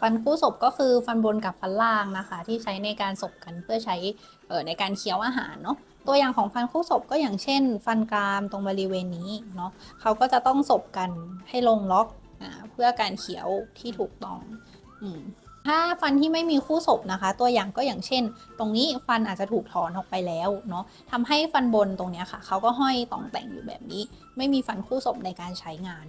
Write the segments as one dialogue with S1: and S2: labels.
S1: ฟันคู่ศพก็คือฟันบนกับฟันล่างนะคะ ที่ใช้ในการศพกันเพื่อใช้ในการเคี้ยวอาหารเนาะตัวอย่างของฟันคู่ศพก็อย่างเช่น ฟันกรามตรงบริเวณนี้เนาะเขาก็จะต้องศพกันให้ลงล็อกเพื่อการเคี้ยวที่ถูกต้องอถ้าฟันที่ไม่มีคู่ศพนะคะ ตัวอย่างก็อย่างเช่น ตรงนี้ฟันอาจจะถูกถอนออกไปแล้วเนาะทำให้ฟันบนตรงนี้ค่ะเขาก็ห้อยต่องแต่งอยู่แบบนี้ ไม่มีฟันคู่ศพในการใช้งาน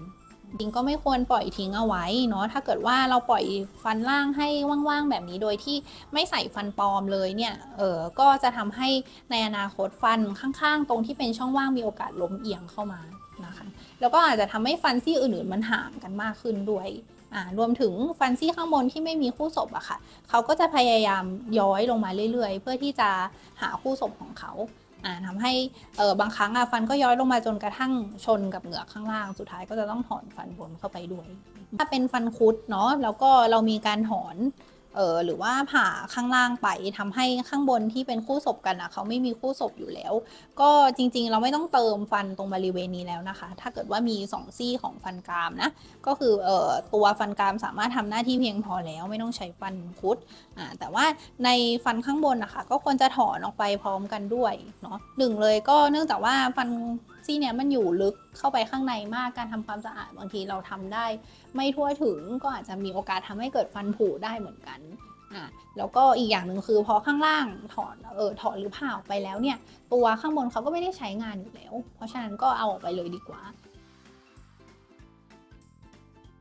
S1: จริงก็ไม่ควรปล่อยทิ้งเอาไว้เนาะถ้าเกิดว่าเราปล่อยฟันล่างให้ว่างๆแบบนี้โดยที่ไม่ใส่ฟันปลอมเลยเนี่ยเออก็จะทำให้ในอนาคตฟันข้างๆ ตรงที่เป็นช่องว่างมีโอกาสล้มเอียงเข้ามานะคะแล้วก็อาจจะทำให้ฟันซี่อื่นๆมันห่างกันมากขึ้นด้วยรวมถึงฟันซี่ข้างบนที่ไม่มีคู่ศพอะค่ะ เขาก็จะพยายามย้อยลงมาเรื่อยๆ เพื่อที่จะหาคู่ศพของเขา ทำให้บางครั้งฟันก็ย้อยลงมาจนกระทั่งชนกับเหงือกข้างล่าง สุดท้ายก็จะต้องถอนฟันบนเข้าไปด้วย ถ้าเป็นฟันคุดเนาะแล้วก็เรามีการถอน เออหรือว่าผ่าข้างล่างไปทำให้ข้างบนที่เป็นคู่ศพกันอะเขาไม่มีคู่ศพอยู่แล้ว ก็จริงๆ เราไม่ต้องเติมฟันตรงบริเวณนี้แล้วนะคะ ถ้าเกิดว่ามีสองซี่ของฟันกรามนะ ก็คือเอ่อตัวฟันกรามสามารถทำหน้าที่เพียงพอแล้ว ไม่ต้องใช้ฟันคุดอ่าแต่ว่าในฟันข้างบนนะคะก็ควรจะถอนออกไปพร้อมกันด้วยเนาะหนึ่งเลยก็เนื่องจากว่าฟัน ซี่เนี่ยมันอยู่ลึกเข้าไปข้างในมากการทำความสะอาดบางทีเราทำได้ ไม่ทั่วถึงก็อาจจะมีโอกาสทำให้เกิดฟันผุได้เหมือนกันอะแล้วก็อีกอย่างหนึ่งคือพอข้างล่างถอดเออถอดหรือผ่าออกไปแล้วเนี่ย ตัวข้างบนเขาก็ไม่ได้ใช้งานอยู่แล้ว เพราะฉะนั้นก็เอาออกไปเลยดีกว่า